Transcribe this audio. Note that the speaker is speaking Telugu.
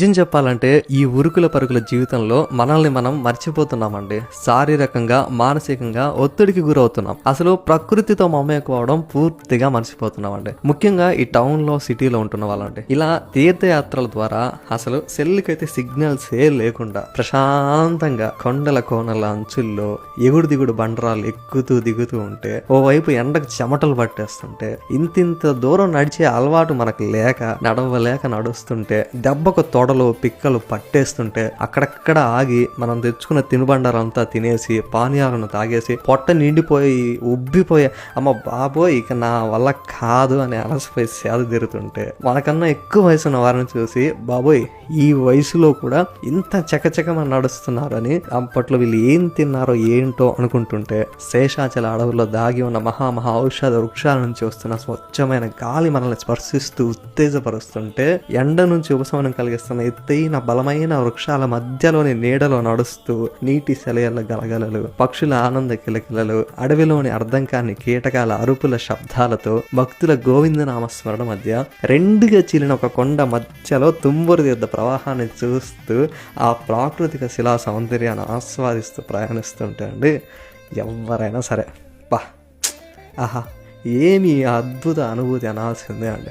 నిజం చెప్పాలంటే ఈ ఉరుకుల పరుగుల జీవితంలో మనల్ని మనం మర్చిపోతున్నామండి. శారీరకంగా మానసికంగా ఒత్తిడికి గురవుతున్నాం. అసలు ప్రకృతితో మమేకోవడం పూర్తిగా మర్చిపోతున్నామండి. ముఖ్యంగా ఈ టౌన్లో సిటీలో ఉంటున్న వాళ్ళండి. ఇలా తీర్థయాత్రల ద్వారా అసలు సెల్లుకైతే సిగ్నల్స్ ఏ లేకుండా ప్రశాంతంగా కొండల కోనల అంచుల్లో ఎగుడు దిగుడు బండరాలు ఎక్కుతూ దిగుతూ ఉంటే ఓవైపు ఎండకు చెమటలు పట్టేస్తుంటే ఇంతింత దూరం నడిచే అలవాటు మనకు లేక నడవలేక నడుస్తుంటే దెబ్బకు తొడలు పిక్కలు పట్టేస్తుంటే అక్కడక్కడ ఆగి మనం తెచ్చుకున్న తినుబండారంతా తినేసి పానీయాలను తాగేసి పొట్ట నిండిపోయి ఉబ్బిపోయి అమ్మ బాబోయ్ ఇక నా వల్ల కాదు అని అలసిపోయి సేద తీరుతుంటే మనకన్నా ఎక్కువ వయసు ఉన్న వారిని చూసి బాబోయ్ ఈ వయసులో కూడా ఇంత చకచకమ నడుస్తున్నారని అప్పట్లో వీళ్ళు ఏం తిన్నారో ఏంటో అనుకుంటుంటే శేషాచల అడవుల్లో దాగి ఉన్న మహా మహా ఔషధ వృక్షాల నుంచి వస్తున్న స్వచ్ఛమైన గాలి మనల్ని స్పర్శిస్తూ ఉత్తేజపరుస్తుంటే ఎండ నుంచి ఉపశమనం కలిగిస్తున్న ఎత్తైన బలమైన వృక్షాల మధ్యలోని నీడలో నడుస్తూ నీటి సెలయల గలగలలు పక్షుల ఆనంద కిలకిలలు అడవిలోని అర్థం కాని కీటకాల అరుపుల శబ్దాలతో భక్తుల గోవిందనామస్మరణ మధ్య రెండుగా చీలిన ఒక కొండ మధ్యలో తుంబురు తీర్థ ప్రవాహాన్ని చూస్తూ ఆ ప్రాకృతిక శిలా సౌందర్యాన్ని ఆస్వాదిస్తూ ప్రయాణిస్తుంటే అండి ఎవరైనా సరే. బా. ఆహా ఏమి అద్భుత అనుభూతి అనాల్సిందే అండి.